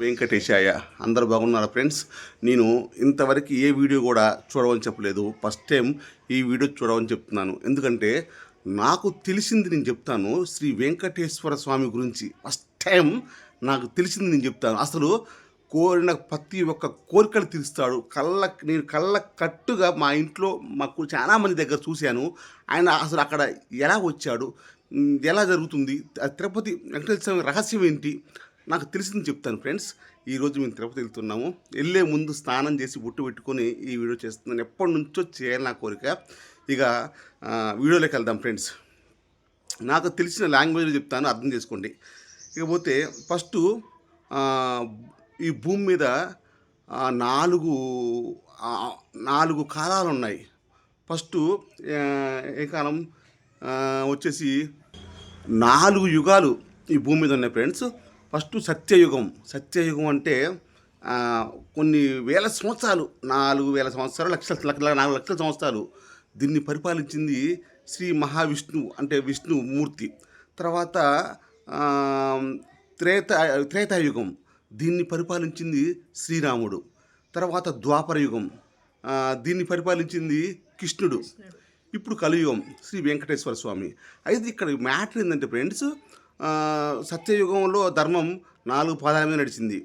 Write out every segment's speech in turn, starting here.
వెంకటేశాయ. అందరూ బాగున్నారా ఫ్రెండ్స్? నేను ఇంతవరకు ఏ వీడియో కూడా చూడవని చెప్పలేదు. ఫస్ట్ టైం ఈ వీడియో చూడవని చెప్తున్నాను. ఎందుకంటే నాకు తెలిసింది నేను చెప్తాను శ్రీ వెంకటేశ్వర స్వామి గురించి. ఫస్ట్ టైం నాకు తెలిసింది నేను చెప్తాను. అసలు కోరిన ప్రతి ఒక్క కోరికలు తీరుస్తాడు. కళ్ళ నేను కళ్ళ కట్టుగా మా ఇంట్లో మాకు చాలా మంది దగ్గర చూశాను. ఆయన అసలు అక్కడ ఎలా వచ్చాడు? ఎలా జరుగుతుంది? తిరుపతి వెంకటేశ్వర స్వామి రహస్యం ఏంటి? నాకు తెలిసింది చెప్తాను ఫ్రెండ్స్. ఈరోజు మేము తిరుపతి వెళ్తున్నాము. వెళ్ళే ముందు స్నానం చేసి బొట్టు పెట్టుకొని ఈ వీడియో చేస్తున్నాను. ఎప్పటి నుంచో చేయాలి నా కోరిక. ఇక వీడియోలోకి వెళ్దాం ఫ్రెండ్స్. నాకు తెలిసిన లాంగ్వేజ్లో చెప్తాను అర్థం చేసుకోండి. ఇకపోతే ఫస్ట్ ఈ భూమి మీద నాలుగు నాలుగు కాలాలు ఉన్నాయి. ఫస్ట్ ఏ కాలం? వచ్చేసి నాలుగు యుగాలు ఈ భూమి మీద ఉన్నాయి ఫ్రెండ్స్. ఫస్ట్ సత్యయుగం. సత్యయుగం అంటే కొన్ని వేల సంవత్సరాలు నాలుగు వేల సంవత్సరాలు లక్షల లక్ష నాలుగు లక్షల సంవత్సరాలు దీన్ని పరిపాలించింది శ్రీ మహావిష్ణువు అంటే విష్ణుమూర్తి తర్వాత త్రేత త్రేతాయుగం. దీన్ని పరిపాలించింది శ్రీరాముడు. తర్వాత ద్వాపరయుగం. దీన్ని పరిపాలించింది కృష్ణుడు. ఇప్పుడు కలియుగం శ్రీ వెంకటేశ్వర స్వామి. అయితే ఇక్కడ మ్యాటర్ ఏంటంటే ఫ్రెండ్స్ సత్యయుగంలో ధర్మం నాలుగు పాదాల మీద నడిచింది.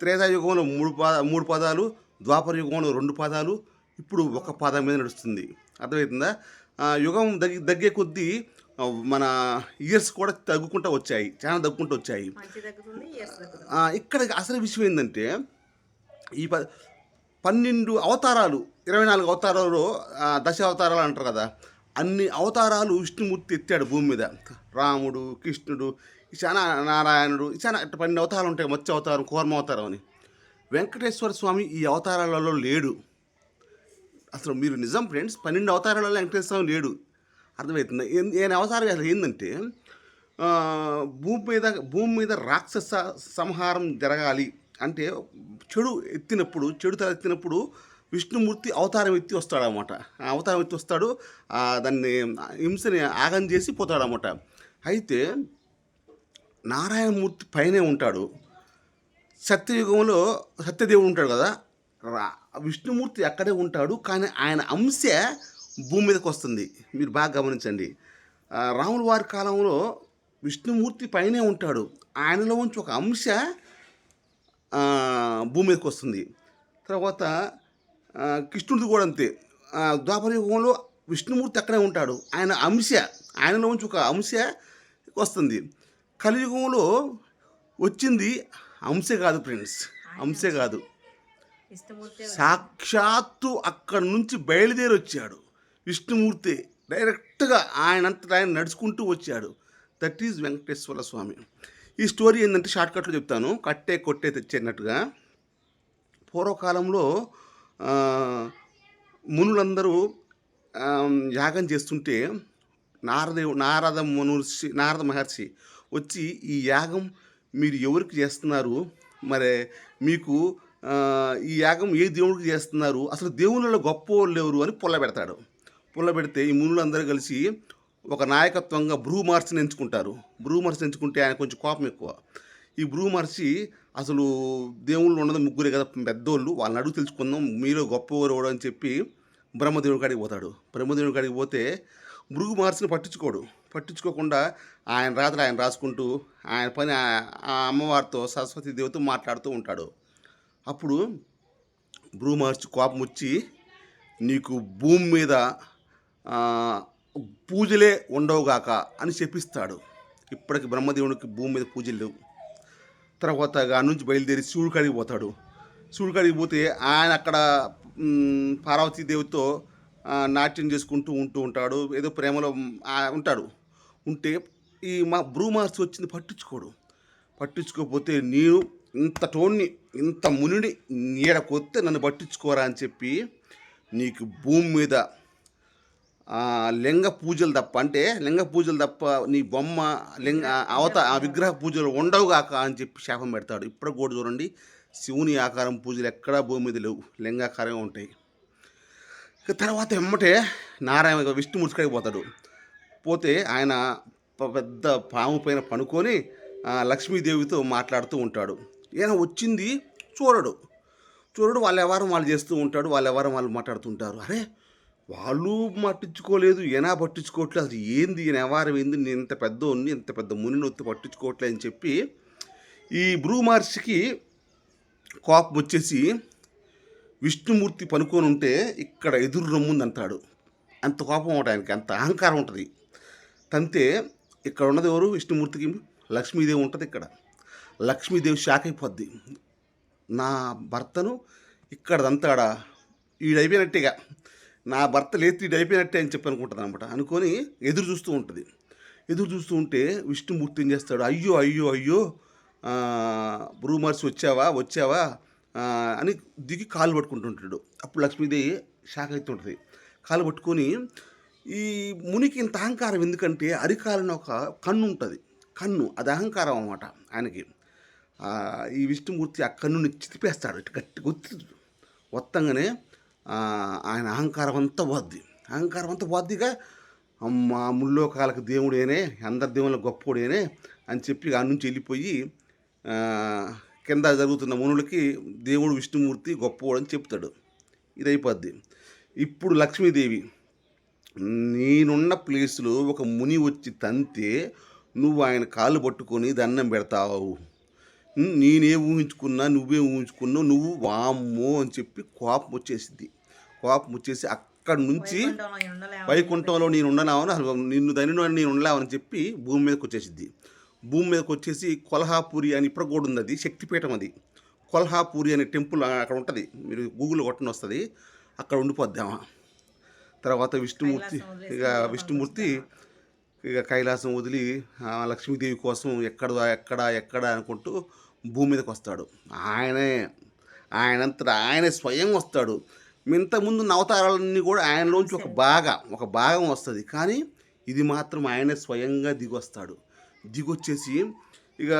త్రేతాయుగంలో మూడు పా మూడు పాదాలు ద్వాపర యుగంలో రెండు పాదాలు ఇప్పుడు ఒక పాదం మీద నడుస్తుంది. అర్థమవుతుందా? యుగం దగ్గ దగ్గే కొద్దీ మన ఇయర్స్ కూడా తగ్గుకుంటూ వచ్చాయి చాలా తగ్గుకుంటూ వచ్చాయి. ఇక్కడ అసలు విషయం ఏంటంటే ఈ ప పన్నెండు అవతారాలు ఇరవై నాలుగు అవతారాలు దశ అవతారాలు అంటారు కదా అన్ని అవతారాలు విష్ణుమూర్తి ఎత్తాడు భూమి మీద. రాముడు కృష్ణుడు ఈ చాలా నారాయణుడు ఈ చాలా పన్నెండు అవతారాలు ఉంటాయి మత్స్య అవతారం కూర్మ అవతారం అని. వెంకటేశ్వర స్వామి ఈ అవతారాలలో లేడు. అసలు మీరు నిజం ఫ్రెండ్స్ పన్నెండు అవతారాలలో వెంకటేశ్వర స్వామి లేడు. అర్థమవుతుంది ఏం- అవతారం అసలు ఏంటంటే భూమి మీద భూమి మీద రాక్షస సంహారం జరగాలి. అంటే చెడు ఎత్తినప్పుడు చెడు తల ఎత్తినప్పుడు విష్ణుమూర్తి అవతారం ఎత్తి వస్తాడనమాట అవతారం ఎత్తి వస్తాడు దాన్ని హింసని ఆగం చేసి పోతాడనమాట అయితే నారాయణమూర్తి పైనే ఉంటాడు. సత్యయుగంలో సత్యదేవుడు ఉంటాడు కదా? రా విష్ణుమూర్తి అక్కడే ఉంటాడు కానీ ఆయన అంశ భూమి మీదకి వస్తుంది. మీరు బాగా గమనించండి. రాముల వారి కాలంలో విష్ణుమూర్తి పైనే ఉంటాడు. ఆయనలో ఉంచి ఒక అంశ భూమి మీదకి వస్తుంది. తర్వాత కృష్ణుడిది కూడా అంతే. ద్వాపర యుగంలో విష్ణుమూర్తి అక్కడే ఉంటాడు. ఆయన అంశ ఆయనలో ఉంచి ఒక అంశ వస్తుంది. కలియుగంలో వచ్చింది అంశ కాదు ఫ్రెండ్స్. అంశ కాదు. సాక్షాత్తు అక్కడి నుంచి బయలుదేరి వచ్చాడు విష్ణుమూర్తి. డైరెక్ట్గా ఆయనంతటా ఆయన నడుచుకుంటూ వచ్చాడు. That is Venkateswara Swamy. ఈ స్టోరీ ఏంటంటే షార్ట్కట్లో చెప్తాను. కట్టే కొట్టే తెచ్చేనట్టుగా పూర్వకాలంలో మునులందరూ యాగం చేస్తుంటే నారదేవు నారద మునుర్షి నారద మహర్షి వచ్చి ఈ యాగం మీరు ఎవరికి చేస్తున్నారు? మరి మీకు ఈ యాగం ఏ దేవుడికి చేస్తున్నారు? అసలు దేవుళ్ళలో గొప్ప వాళ్ళు ఎవరు అని పుల్ల పెడతాడు. పుల్ల పెడితే ఈ మునులందరూ కలిసి ఒక నాయకత్వంగా బ్రూ మహర్షిని ఎంచుకుంటారు. బ్రూ మహర్షిని ఎంచుకుంటే ఆయన కొంచెం కోపం ఎక్కువ. ఈ బ్రూ మహర్షి అసలు దేవుళ్ళు ఉన్నది ముగ్గురే కదా పెద్దోళ్ళు. వాళ్ళని అడుగు తెలుసుకుందాం. మీలో గొప్పవారు అని చెప్పి బ్రహ్మదేవుడి కాడికి పోతాడు. బ్రహ్మదేవుడి కాడికి పోతే భృగు మహర్షిని పట్టించుకోడు. పట్టించుకోకుండా ఆయన రాత్రి ఆయన రాసుకుంటూ ఆయన పని ఆ- అమ్మవారితో సరస్వతి దేవతో మాట్లాడుతూ ఉంటాడు. అప్పుడు భృగు మహర్షి కోపం వచ్చి నీకు భూమి మీద పూజలే ఉండవుగాక అని చెప్పిస్తాడు. ఇప్పటికి బ్రహ్మదేవునికి భూమి మీద పూజలు లేవు. తర్వాత నుంచి బయలుదేరి శివుడి కాడికి పోతాడు. శివుడి కాడికి పోతే ఆయన అక్కడ పార్వతీదేవితో పార్వతీ దేవితో నాట్యం చేసుకుంటూ ఉంటూ ఉంటాడు. ఏదో ప్రేమలో ఆ, ఉంటాడు. ఉంటే ఈ మా బ్రూ వచ్చింది పట్టించుకోడు. పట్టించుకోకపోతే నేను ఇంత టోన్ని ఇంత మునిడి నీడకొస్తే నన్ను పట్టించుకోరా అని చెప్పి నీకు భూమి మీద లింగ పూజలు తప్ప అంటే లింగ పూజలు తప్ప నీ బొమ్మ లింగ అవత ఆ విగ్రహ పూజలు ఉండవుగాక అని చెప్పి శాపం పెడతాడు. ఇప్పుడు కూడా చూడండి శివుని ఆకారం పూజలు ఎక్కడా భూమి మీద లేవు లింగాకారమే ఉంటాయి. ఇక తర్వాత ఎమ్మటే నారాయణ విష్ణుమూర్తి కాడికి పోతాడు. పోతే ఆయన పెద్ద పాము పైన పనుకొని లక్ష్మీదేవితో మాట్లాడుతూ ఉంటాడు. ఈయన వచ్చింది చూడడు. చూడడు వాళ్ళ వ్యవహారం వాళ్ళు చేస్తూ ఉంటాడు వాళ్ళ వ్యవహారం వాళ్ళు మాట్లాడుతుంటారు అరే వాళ్ళు పట్టించుకోలేదు ఏనా పట్టించుకోవట్లేదు అసలు ఏంది ఈయన వ్యవహారం? ఏంది? నేను ఇంత పెద్ద ఇంత పెద్ద ముని నొత్తి పట్టించుకోవట్లే అని చెప్పి ఈ భృగు మహర్షికి కోపం వచ్చేసి విష్ణుమూర్తి పనుకొని ఉంటే ఇక్కడ ఎదురు రమ్ముంది అంటాడు అంత కోపం ఉంటుంది ఆయనకి అంత అహంకారం ఉంటుంది. తంతే ఇక్కడ ఉన్నది ఎవరు? విష్ణుమూర్తికి లక్ష్మీదేవి ఉంటుంది ఇక్కడ. లక్ష్మీదేవి షాక్ అయిపోద్ది. నా భర్తను ఇక్కడ దంతాడా ఈడైపోయినట్టేగా నా భర్త లేతి ఈడు అయిపోయినట్టే అని చెప్పి అనుకుంటుంది అనమాట అనుకొని ఎదురు చూస్తూ ఉంటుంది. ఎదురు చూస్తూ ఉంటే విష్ణుమూర్తి ఏం చేస్తాడు? అయ్యో అయ్యో అయ్యో బ్రూమర్స్ వచ్చావా వచ్చావా అని దిగి కాలు పట్టుకుంటుంటాడు అప్పుడు లక్ష్మీదేవి షాక్ అవుతుంటుంది కాలు పట్టుకొని ఈ మునికి ఇంత అహంకారం ఎందుకంటే అరికాలని ఒక కన్ను ఉంటుంది. కన్ను అది అహంకారం అన్నమాట ఆయనకి. ఈ విష్ణుమూర్తి ఆ కన్నుని చితిపేస్తాడు. ఇటు గట్టి గుర్తు మొత్తంగానే ఆయన అహంకారం అంతా పోద్ది. అహంకారం అంతా పోద్దిగా అమ్మ ముల్లోకాలకు దేవుడేనే అందరి దేవుళ్ళ గొప్పోడేనే అని చెప్పి ఆ నుంచి వెళ్ళిపోయి కింద జరుగుతున్న మునులకి దేవుడు విష్ణుమూర్తి గొప్పవాడు అని చెప్తాడు. ఇది అయిపోద్ది ఇప్పుడు లక్ష్మీదేవి నేనున్న ప్లేస్లో ఒక ముని వచ్చి తంతే నువ్వు ఆయన కాళ్ళు పట్టుకొని దండం పెడతావు. నేనే ఊహించుకున్నా నువ్వే ఊహించుకున్నావు నువ్వు వామ్మో అని చెప్పి కోపం వచ్చేసింది కోపం వచ్చేసి అక్కడి నుంచి వైకుంఠంలో నేను ఉండనావని అసలు నిన్ను దనిలో నేను ఉండలేవని చెప్పి భూమి మీదకి వచ్చేసిద్ది. భూమి మీదకి వచ్చేసి కొల్హాపూరి అని ఇప్పుడు కూడా ఉంది అది శక్తిపీఠం అది. కొల్హాపూరి అనే టెంపుల్ అక్కడ ఉంటుంది. మీరు గూగుల్ కొట్టని వస్తుంది. అక్కడ ఉండిపోద్దామా తర్వాత విష్ణుమూర్తి ఇక విష్ణుమూర్తి ఇక కైలాసం వదిలి లక్ష్మీదేవి కోసం ఎక్కడ ఎక్కడ ఎక్కడ అనుకుంటూ భూమి మీదకి వస్తాడు. ఆయనే ఆయనంతటా ఆయనే స్వయం వస్తాడు. ఇంతకుముందు నవతారాలన్నీ కూడా ఆయనలోంచి ఒక బాగా ఒక భాగం వస్తుంది. కానీ ఇది మాత్రం ఆయనే స్వయంగా దిగొస్తాడు. దిగొచ్చేసి ఇక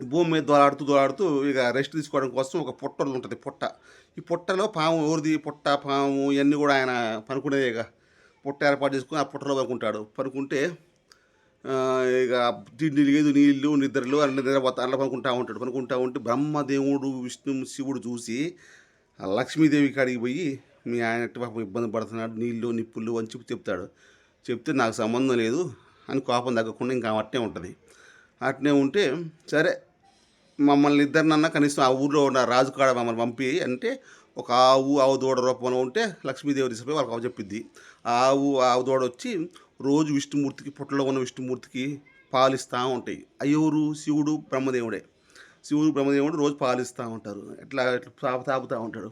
భూమి మీద దోలాడుతూ దోలాడుతూ ఇక రెస్ట్ తీసుకోవడం కోసం ఒక పుట్టలు ఉంటుంది పుట్ట. ఈ పుట్టలో పాము ఎవరిది పుట్ట పాము ఇవన్నీ కూడా ఆయన పనుకునే ఇక. పుట్ట ఏర్పాటు చేసుకుని ఆ పుట్టలో పనుకుంటాడు పనుకుంటే ఇక తిండి లేదు నీళ్ళు నిద్రలు అన్ని నిద్రపోతా అట్లా పనుకుంటా ఉంటాడు. పనుకుంటా ఉంటే బ్రహ్మదేవుడు విష్ణు శివుడు చూసి లక్ష్మీదేవి కాడికి పోయి మీ ఆయన పాపం ఇబ్బంది పడుతున్నాడు నీళ్ళు నిప్పులు అని చెప్పి చెప్తాడు. చెప్తే నాకు సంబంధం లేదు అని కోపం తగ్గకుండా ఇంకా అట్నే ఉంటుంది. అట్నే ఉంటే సరే మమ్మల్ని ఇద్దరినన్నా కనీసం ఆ ఊర్లో ఉన్న రాజు కాడ మమ్మల్ని పంపి అంటే ఒక ఆవు ఆవు దూడ రూపంలో ఉంటే లక్ష్మీదేవి తీసుకుపోయి వాళ్ళకి అవ ఆవు ఆవు దూడ వచ్చి రోజు విష్ణుమూర్తికి పుట్టలో ఉన్న విష్ణుమూర్తికి పాలిస్తూ ఉంటాయి. అయ్యూరు శివుడు బ్రహ్మదేవుడే. శివుడు బ్రహ్మదేవుడు రోజు పాలిస్తూ ఉంటారు. ఎట్లా ఎట్లా తాపు తాపుతూ ఉంటాడు.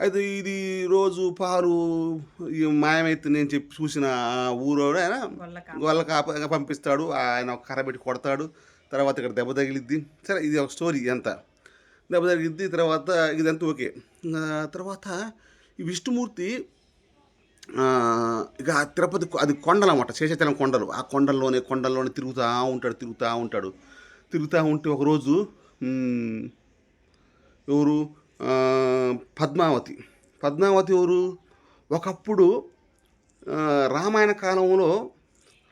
అయితే ఇది రోజు పాలు ఈ మాయమైతే నేను చెప్పి చూసిన ఆ ఊరోడు ఆయన వాళ్ళ పంపిస్తాడు. ఆయన ఒక కర్ర పెట్టి కొడతాడు. తర్వాత ఇక్కడ దెబ్బ తగిలిద్ది. సరే ఇది ఒక స్టోరీ అంతా. దెబ్బ తగిలిద్ది. తర్వాత ఇదంతా ఓకే. తర్వాత ఈ విష్ణుమూర్తి ఇక తిరుపతి అది కొండలు అన్నమాట శేషాచలం కొండలు. ఆ కొండల్లోనే కొండల్లోనే తిరుగుతూ ఉంటాడు తిరుగుతూ ఉంటాడు. తిరుగుతూ ఉంటే ఒకరోజు ఎవరు పద్మావతి. పద్మావతి ఎవరు? ఒకప్పుడు రామాయణ కాలంలో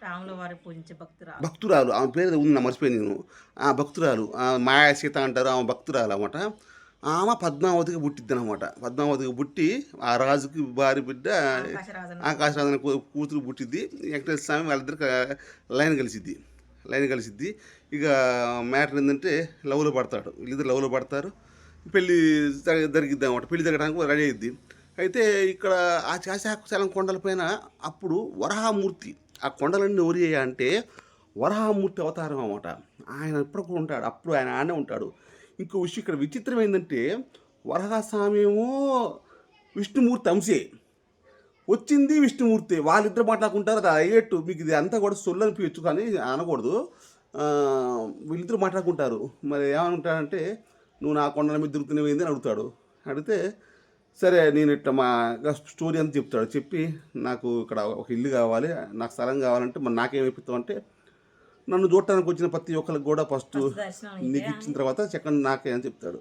రాముల వారి పూజించే భక్తురాలు. భక్తురాలు. ఆమె పేరు ఉంది నా మర్చిపోయాను నేను. ఆ భక్తురాలు ఆ మాయా సీత అంటారు ఆమె భక్తురాలు అనమాట ఆమె పద్మావతికి పుట్టిద్ది అనమాట పద్మావతికి పుట్టి ఆ రాజుకి భార్య బిడ్డ ఆకాశరాజన కూతురు పుట్టిద్ది. వెంకటేశ్వర స్వామి వాళ్ళిద్దరికి లైన్ కలిసిద్ది. లైన్ కలిసిద్ది. ఇక మ్యాటర్ ఏంటంటే లవ్లో పడతాడు. వీళ్ళిద్దరు లవ్లో పడతారు. పెళ్ళి జరిగిద్ది అనమాట పెళ్ళి జరగడానికి రెడీ అయ్యిద్ది అయితే ఇక్కడ ఆ శాశాకుశాలం కొండలపైన అప్పుడు వరహామూర్తి ఆ కొండలన్నీ ఎవరి అంటే వరహామూర్తి అవతారం అనమాట ఆయన ఎప్పుడు ఉంటాడు. అప్పుడు ఆయన ఆనే ఉంటాడు. ఇంకో విషయం ఇక్కడ విచిత్రం ఏంటంటే వరహస్వామి ఏమో విష్ణుమూర్తి అంశే. వచ్చింది విష్ణుమూర్తి. వాళ్ళిద్దరు మాట్లాడుకుంటారు. అది అయ్యేట్టు. మీకు ఇది అంతా కూడా సొల్లు అనిపించచ్చు కానీ అనకూడదు. వీళ్ళిద్దరు మాట్లాడుకుంటారు. మరి ఏమనుకుంటాడంటే నువ్వు నా కొండల మీద తిరుగుతున్నావు ఏంది? అని అడుగుతాడు. అడిగితే సరే నేను ఇట్లా మా స్టోరీ అంతా చెప్తాడు. చెప్పి నాకు ఇక్కడ ఒక ఇల్లు కావాలి. నాకు స్థలం కావాలంటే మరి నాకేమైపోతావు అంటే నన్ను చూడటానికి వచ్చిన ప్రతి ఒక్కరికి కూడా ఫస్ట్ నీకు ఇచ్చిన తర్వాత సెకండ్ నాకే అని చెప్తాడు.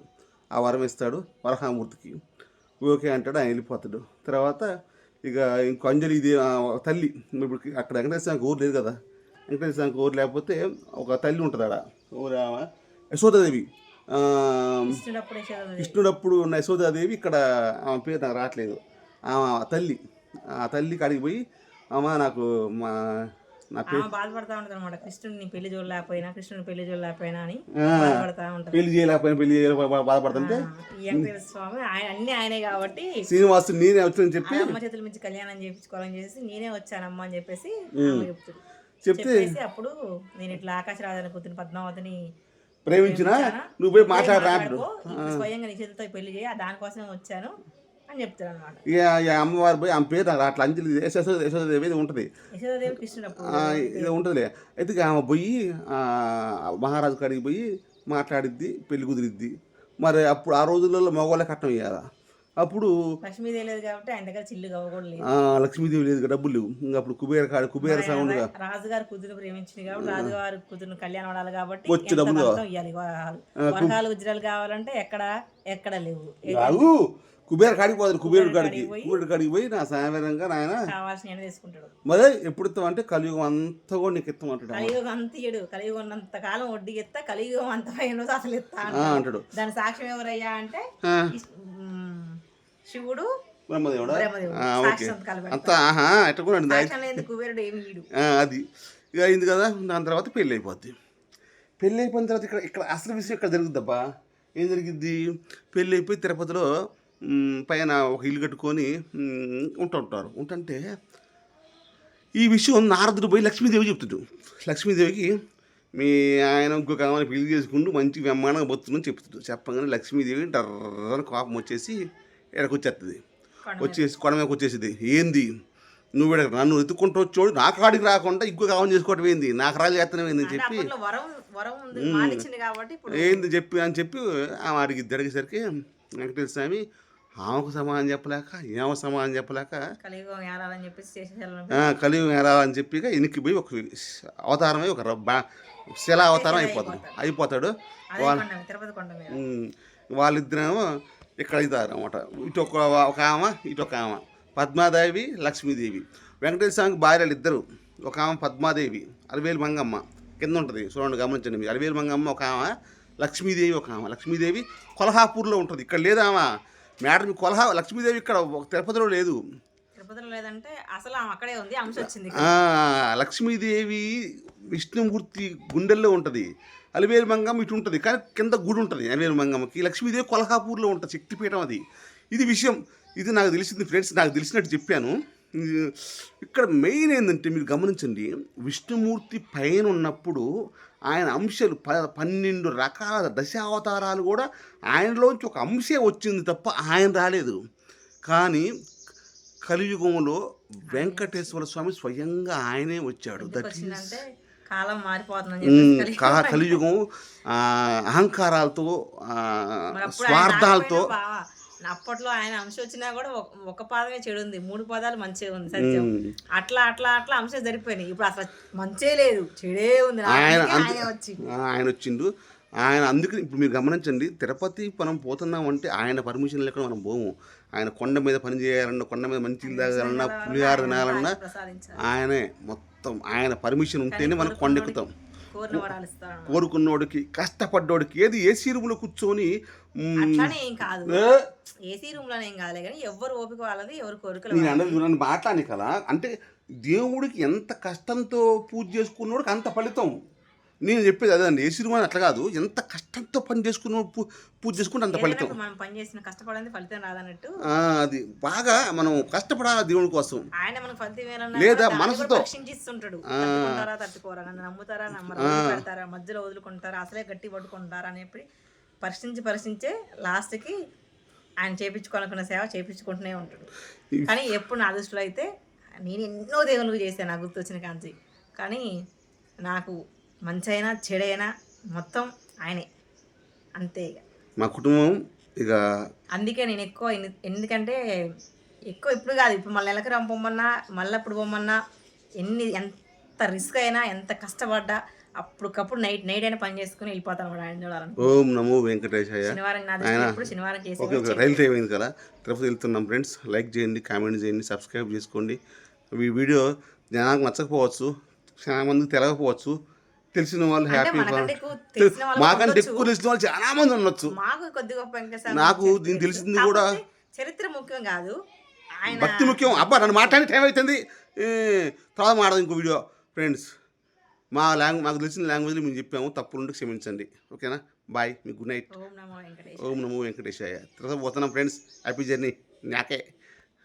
ఆ వరం ఇస్తాడు వరహామూర్తికి. ఓకే అంటాడు ఆయన వెళ్ళిపోతాడు. తర్వాత ఇక ఇంకో అంజలి ఇది తల్లి. ఇప్పుడు అక్కడ వెంకటేశ్వర ఊరు లేదు కదా. వెంకటేశ్వర స్వామికి ఊరు లేకపోతే ఒక తల్లి ఉంటుంది ఆడ. ఊరు ఆమె. యశోదాదేవి. అప్పుడు ఉన్న యశోదాదేవి ఇక్కడ ఆమె పేరు నాకు రావట్లేదు. ఆమె తల్లి ఆ తల్లి కాడికి పోయి అమ్మ నాకు మా నా పేరు ఆమె బాధపడతా ఉంటుంది అనమాట కృష్ణుడిని పెళ్ళి చూడలేకపోయినా కృష్ణుని పెళ్ళి చూడలేకపోయినా అని బాధపడతా ఉంటుంది. పెళ్ళి చేయలేకపోయినా పెళ్ళి చేయలేకపోయినా బాధపడుతుంటే స్వామి ఆయన అన్ని ఆయనే కాబట్టి శ్రీనివాసు నేనే వచ్చానని చెప్పి అమ్మ చేతుల నుంచి కళ్యాణం చేయించుకోవాలని చేసి నేనే వచ్చానమ్మా అని చెప్పేసి ఆమె చెప్తుంది. చెప్తే అప్పుడు నేను ఇట్లా ఆకాశ రాజాని కూతురు పద్మావతిని ప్రేమించిన? నువ్వు పోయి మాట్లాడరా స్వయంగా నీ చేతితో పెళ్ళి చేయి ఆ దానికోసమే వచ్చాను అని చెప్తాడు అనమాట ఇక అమ్మవారు పోయి ఆమె పేరు అట్లా అంజలి యశోద యశోదేవి ఇది ఉంటుంది. యశోదేవి ఇది ఉంటుందిలే. అయితే ఆమె పోయి మహారాజు కాడికి పోయి మాట్లాడిద్ది పెళ్ళి కుదిరిద్ది. మరి అప్పుడు ఆ రోజులలో మగవాళ్ళ కట్నం ఇయ్యారా అప్పుడు లక్ష్మీదేవి లేదు కాబట్టి ఆయన దగ్గర చిల్లు లేదు. లక్ష్మీదేవి లేదు డబ్బులు లేవు. ఇంకా అప్పుడు కుబేర కాడ కుబేర సౌండ్గా రాజుగారి కూతురు ప్రేమించింది కాబట్టి రాజుగారి కూతురుని కళ్యాణం ఆడాలి కాబట్టి వచ్చే డబ్బులు వరహాలు ఉజ్రాలు కావాలంటే ఎక్కడ ఎక్కడ లేవు. కుబేర కాడికి పోతాడు కుబేరుడు కాడికి. కుబేరుడు కాడికి పోయి నా సాయంగా నాయన మరి ఎప్పుడు ఇస్తామంటే కలియుగం అంతా కూడా నీకు ఇస్తామంటాడు కలియుగం అంత ఇయ్యడు. కలియుగం ఉన్నంత కాలం వడ్డీ ఎత్తా కలియుగం అంత అసలు ఆ, అంటాడు. అంటాడు. దాని సాక్ష్యం ఎవరయ్యా అంటే శివుడు బ్రహ్మదేవుడా? ఓకే. అంతా ఆహా ఎట్ట కూడా అది. ఇక అయింది కదా దాని తర్వాత పెళ్ళి అయిపోద్ది పెళ్ళి అయిపోయిన తర్వాత ఇక్కడ ఇక్కడ అసలు విషయం ఇక్కడ జరుగుద్దబ్బా. ఏం జరిగిద్ది? పెళ్ళి అయిపోయి తిరుపతిలో పైన ఒక ఇల్లు కట్టుకొని మ్, ఉంటూ ఉంటారు. ఉంటుంటే ఈ విషయం నారదుడు పోయి లక్ష్మీదేవి చెప్తుడు. లక్ష్మీదేవికి మీ ఆయన ఇంకొక ఆమెను పెళ్ళి చేసుకుంటూ మంచి వెమ్మానంగా బతున్నాను చెప్తుడు. చెప్పగానే లక్ష్మీదేవి డర్రని కోపం వచ్చేసి ఇక్కడికి వచ్చేస్తుంది వచ్చేసి కొండ మీదకి వచ్చేసింది ఏంది? నువ్వు ఇక్కడ నన్ను ఎత్తుకుంటూ వచ్చోడు నా కాడికి రాకుండా ఇంకో కావం చేసుకోవటం ఏంది? నాకు రాజు చేస్తాను ఏంది చెప్పి ఏంది చెప్పి అని చెప్పి ఆమె అడిగిద్ది అడిగేసరికి వెంకటేశ్వర స్వామి ఆమెకు సమాధానం చెప్పలేక ఏమ సమాధానం చెప్పలేక కలియుగం అని చెప్పి ఇనికి పోయి ఒక అవతారమై ఒక శిలా అవతారం అయిపోతాడు. అయిపోతాడు. ఉమ్, వాళ్ళిద్దరేమో ఇక్కడ ఇద్దరు అనమాట ఇటు ఒక ఒక ఆమె ఇటు ఒక ఆమె. పద్మాదేవి లక్ష్మీదేవి. వెంకటేశ్వర స్వామికి భార్యలు ఇద్దరు ఒక ఆమె పద్మాదేవి అలవేలు మంగమ్మ. కింద ఉంటుంది చూడండి గమనించండి మీరు. అలవేలు మంగమ్మ ఒక ఆమె. లక్ష్మీదేవి ఒక ఆమె. లక్ష్మీదేవి కొల్హాపూర్లో ఉంటుంది. ఇక్కడ లేదా ఆమె? మేడం కొల్హా లక్ష్మీదేవి ఇక్కడ ఒక తిరుపతిలో లేదు. తిరుపతిలో లేదంటే అసలు ఆమె అక్కడే ఉంది. అంశ వచ్చింది ఆ, లక్ష్మీదేవి విష్ణుమూర్తి గుండెల్లో ఉంటుంది. అలివేలు మంగమ్మ ఇటు ఉంటుంది. కానీ కింద గుడి ఉంటుంది అలివేలు మంగమ్మకి లక్ష్మీదేవి కొల్హాపూర్లో ఉంటుంది శక్తిపీఠం అది. ఇది విషయం ఇది నాకు తెలిసింది ఫ్రెండ్స్ నాకు తెలిసినట్టు చెప్పాను. ఇక్కడ మెయిన్ ఏంటంటే మీరు గమనించండి విష్ణుమూర్తి పైన ఉన్నప్పుడు ఆయన అంశాలు ప పన్నెండు రకాల దశావతారాలు కూడా ఆయనలోంచి ఒక అంశే వచ్చింది తప్ప ఆయన రాలేదు. కానీ కలియుగంలో వెంకటేశ్వర స్వామి స్వయంగా ఆయనే వచ్చాడు. దట్ కాలం మారిపోతుందని కలియుగం అహంకారాలతో స్వార్థాలతో. అప్పట్లో ఆయన అంశ వచ్చినా కూడా ఒక- పాదమే చెడు ఉంది. మూడు పదాలు మంచిగా ఉంది సత్యం. అట్లా అట్లా అట్లా అంశాలు సరిపోయినాయి ఇప్పుడు అసలు మంచే లేదు. చెడే ఉంది. ఆయన ఆయనే వచ్చిండు. ఆయన అందుకని ఇప్పుడు మీరు గమనించండి తిరుపతి మనం పోతున్నామంటే ఆయన పర్మిషన్ లేకుండా మనం పోము. ఆయన కొండ మీద పని చేయాలన్నా కొండ మీద మంచి తాగాలన్నా పులిహార తినాలన్నా ఆయనే మొత్తం ఆయన పర్మిషన్ ఉంటేనే మనం కొండ ఎక్కుతాం కోరిన వరాలు ఇస్తాను కోరుకున్నోడికి కష్టపడ్డోడికి ఏది ఏ రూమ్లో కూర్చొని మ్, అట్లానే ఏం కాదు. ఏసీ రూమ్లోనే ఏం కాదులే కానీ ఎవరు ఓపిక వాళ్ళది ఎవరు కోరికలు నేను. అన్నది చూడండి మాట్లాడి కదా అంటే దేవుడికి ఎంత కష్టంతో పూజ చేసుకున్నోడికి అంత ఫలితం. నేను చెప్పేది అదే అండి ఏ సినిమా అట్లా కాదు. ఎంత కష్టంతో పని చేసుకున్న పూజ చేసుకుంటే అంత ఫలితం. మనం పని చేసిన కష్టపడింది ఫలితం రాదన్నట్టు. అది బాగా మనం కష్టపడాలి దేవుడి కోసం. ఆయన మనకు ఫలితం లేదా మనసుతో. తట్టుకుంటారా తట్టుకోరా నన్ను నమ్ముతారా నమ్మరా మధ్యలో వదులుకుంటారా అసలే గట్టి పట్టుకుంటారా అని చెప్పి పరీక్షించి పరీక్షించే లాస్ట్కి ఆయన చేపించుకోవాలనుకున్న సేవ చేపించుకుంటూనే ఉంటాడు. కానీ ఎప్పుడు నా దృష్టిలో అయితే నేను ఎన్నో దేవుళ్ళకు చేశాను నాకు గుర్తొచ్చిన కాంచి కానీ నాకు మంచి అయినా చెడైనా మొత్తం ఆయనే. అంతే ఇక. మా కుటుంబం ఇక అందుకే నేను ఎక్కువ ఎందుకంటే ఎక్కువ ఇప్పుడు కాదు. ఇప్పుడు మళ్ళీ నెలకి పొమ్మన్నా మళ్ళీ ఇప్పుడు పొమ్మన్నా ఎన్ని ఎంత రిస్క్ అయినా ఎంత కష్టపడ్డా అప్పటికప్పుడు నైట్ నైట్ అయినా పని చేసుకుని వెళ్ళిపోతాను కూడా ఆయన చూడాలని. ఓం నమో శనివారం ఎప్పుడు శనివారం చేసి ఓకే ఓకే. రైలు టైం అయింది కదా. తిరుపతి వెళ్తున్నాం ఫ్రెండ్స్. లైక్ చేయండి కామెంట్ చేయండి సబ్స్క్రైబ్ చేసుకోండి. ఈ వీడియో జనానికి నచ్చకపోవచ్చు చాలా మందికి తెలియకపోవచ్చు తెలిసిన వాళ్ళు హ్యాపీ మాకంటే. ఎక్కువ తెలిసిన వాళ్ళు చాలా మంది ఉండొచ్చు. మాకు కొద్ది గొప్ప వెంకటేశ్వర నాకు తెలుసు. తెలిసింది కూడా- చరిత్ర ముఖ్యం కాదు. భక్తి ముఖ్యం. అబ్బా నన్ను మాట్లాడి టైం అవుతుంది తర్వాత మాడదు ఇంకో వీడియో ఫ్రెండ్స్ మా లాంగ్వేజ్ మాకు తెలిసిన లాంగ్వేజ్లో మేము చెప్పాము. తప్పులుంటే క్షమించండి. ఓకేనా బాయ్ మీకు గుడ్ నైట్ ఓం నమో వెంకటేశ్వర ఓం నమో వెంకటేశాయ. తర్వాత పోతున్నాం ఫ్రెండ్స్ హ్యాపీ జర్నీ నాకే.